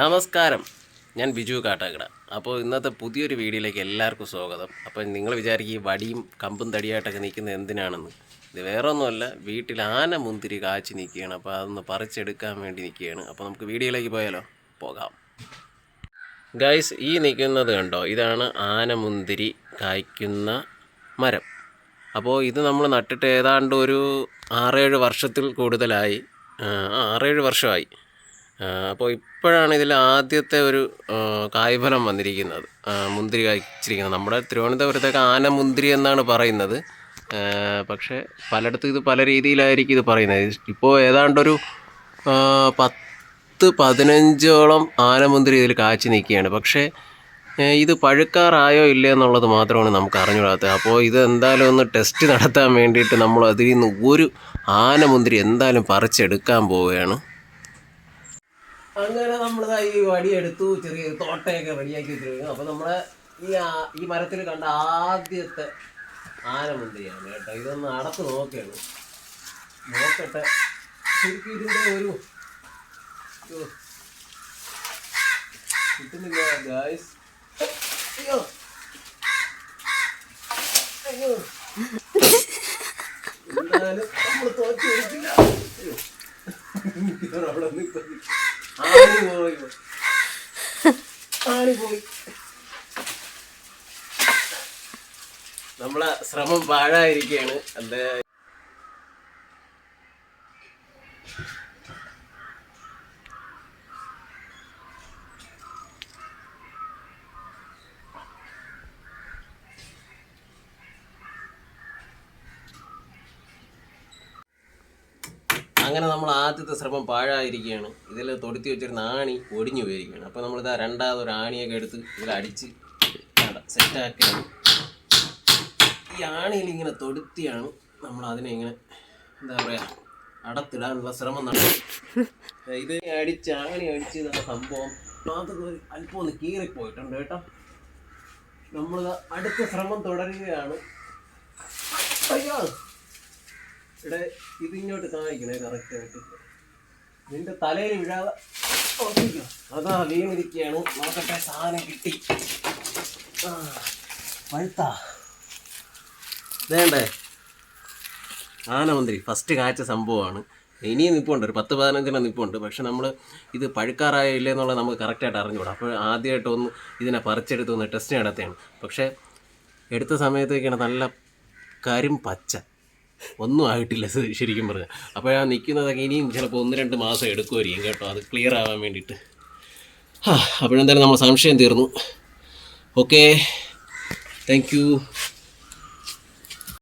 നമസ്കാരം. ഞാൻ ബിജു കാട്ടാക്കട. അപ്പോൾ ഇന്നത്തെ പുതിയൊരു വീഡിയോയിലേക്ക് എല്ലാവർക്കും സ്വാഗതം. അപ്പോൾ നിങ്ങൾ വിചാരിക്കും ഈ വടിയും കമ്പും തടിയായിട്ടൊക്കെ നിൽക്കുന്നത് എന്തിനാണെന്ന്. ഇത് വേറെ ഒന്നുമല്ല വീട്ടിൽ ആന മുന്തിരി കാച്ചി നിൽക്കുകയാണ്. അപ്പോൾ അതൊന്ന് പറിച്ചെടുക്കാൻ വേണ്ടി നിൽക്കുകയാണ്. അപ്പോൾ നമുക്ക് വീഡിയോയിലേക്ക് പോയാലോ? പോകാം. ഗൈസ് ഈ നിൽക്കുന്നത് കണ്ടോ? ഇതാണ് ആനമുന്തിരി കായ്ക്കുന്ന മരം. അപ്പോൾ ഇത് നമ്മൾ നട്ടിട്ട് ഏതാണ്ട് ഒരു ആറേഴ് വർഷത്തിൽ കൂടുതലായി. ആറേഴ് വർഷമായി. അപ്പോൾ ഇപ്പോഴാണ് ഇതിൽ ആദ്യത്തെ ഒരു കായ്ഫലം വന്നിരിക്കുന്നത്. മുന്തിരി കായ്ച്ചിരിക്കുന്നത്. നമ്മുടെ തിരുവനന്തപുരത്തൊക്കെ ആനമുന്തിരി എന്നാണ് പറയുന്നത്. പക്ഷേ പലയിടത്തും ഇത് പല രീതിയിലായിരിക്കും ഇത് പറയുന്നത്. ഇപ്പോൾ ഏതാണ്ടൊരു പത്ത് പതിനഞ്ചോളം ആനമുന്തിരി ഇതിൽ കാച്ചി നിൽക്കുകയാണ്. പക്ഷേ ഇത് പഴുക്കാറായോ ഇല്ലേ എന്നുള്ളത് മാത്രമാണ് നമുക്ക് അറിഞ്ഞുകൂടാത്തത്. അപ്പോൾ ഇത് എന്തായാലും ഒന്ന് ടെസ്റ്റ് നടത്താൻ വേണ്ടിയിട്ട് നമ്മൾ അതിൽ നിന്ന് ഒരു ആനമുന്തിരി എന്തായാലും പറിച്ചെടുക്കാൻ പോവുകയാണ്. അങ്ങനെ നമ്മൾ ഈ വടി എടുത്തു ചെറിയ തോട്ടയൊക്കെ റെഡിയാക്കി വെച്ചിരുന്നു അപ്പോൾ നമ്മളെ ഈ ഈ മരത്തിൽ കണ്ട ആദ്യത്തെ ആനമുണ്ടിയാണ് കേട്ടോ? ഇതൊന്ന് അടത്ത് നോക്കുകയാണ് നോക്കട്ടെ. ശരിക്കും ഇതിന്റെ ഒരു. കിട്ടുന്നില്ല ഗായ്സ് അയ്യോ. അയ്യോ. നമ്മൾ തോറ്റു. അവിടെ നിൽക്കുന്നു. നമ്മളെ ശ്രമം പാഴായിരിക്കുകയാണ്. എന്താ അങ്ങനെ നമ്മൾ ആദ്യത്തെ ശ്രമം പാഴായിരിക്കുകയാണ്. ഇതിൽ തൊടുത്തി വെച്ചിരുന്ന ആണി ഒടിഞ്ഞു പോയിരിക്കുകയാണ്. അപ്പോൾ നമ്മളിതാ രണ്ടാമത് ഒരു ആണിയൊക്കെ എടുത്ത് ഇതിൽ അടിച്ച് സെറ്റാക്കുകയാണ് ഈ ആണിയിൽ ഇങ്ങനെ തൊടുത്തിയാണ് നമ്മൾ അതിനെ ഇങ്ങനെ എന്താ പറയുക അടത്തിടാനുള്ള ശ്രമം നടത്തി ഇത് അടിച്ച് ആണി അടിച്ച് സംഭവം. അല്പം ഒന്ന് കീറിപ്പോയിട്ടുണ്ട് കേട്ടോ. നമ്മൾ അടുത്ത ശ്രമം തുടരുകയാണ്. അയ്യോ. ഇവിടെ ഇത് ഇങ്ങോട്ട് കാണിക്കണേ കറക്റ്റ് ആയിട്ട്. നിന്റെ തലയിൽ വീഴാതെ. അതാ വീണിരിക്കുകയാണ് നോക്കട്ടെ സാധനം കിട്ടി. പഴുത്താ വേണ്ടേ ആനമന്ത്രി ഫസ്റ്റ് കാഴ്ച സംഭവമാണ്. ഇനിയും നിപ്പുണ്ട് ഒരു പത്ത് പതിനഞ്ചെണ്ണം നിപ്പുണ്ട്. പക്ഷെ നമ്മൾ ഇത് പഴുക്കാറായില്ലേ എന്നുള്ളത് നമുക്ക് കറക്റ്റായിട്ട് അറിഞ്ഞുകൂടാ. അപ്പോൾ ആദ്യമായിട്ട് ഒന്ന് ഇതിനെ പറിച്ചെടുത്ത് ഒന്ന് ടെസ്റ്റ് നടത്തുകയാണ്. പക്ഷേ എടുത്ത സമയത്തേക്കാണ് നല്ല കരിം പച്ച ഒന്നും ആയിട്ടില്ല ശരിക്കും പറഞ്ഞാൽ അപ്പോൾ ഞാൻ നിൽക്കുന്നതൊക്കെ ഇനിയും ചിലപ്പോൾ ഒന്ന് രണ്ട് മാസം എടുക്കുമായിരിക്കും കേട്ടോ അത് ക്ലിയർ ആവാൻ വേണ്ടിയിട്ട്. ആ അപ്പോഴെന്തായാലും നമ്മൾ സംശയം തീർന്നു. Okay thank you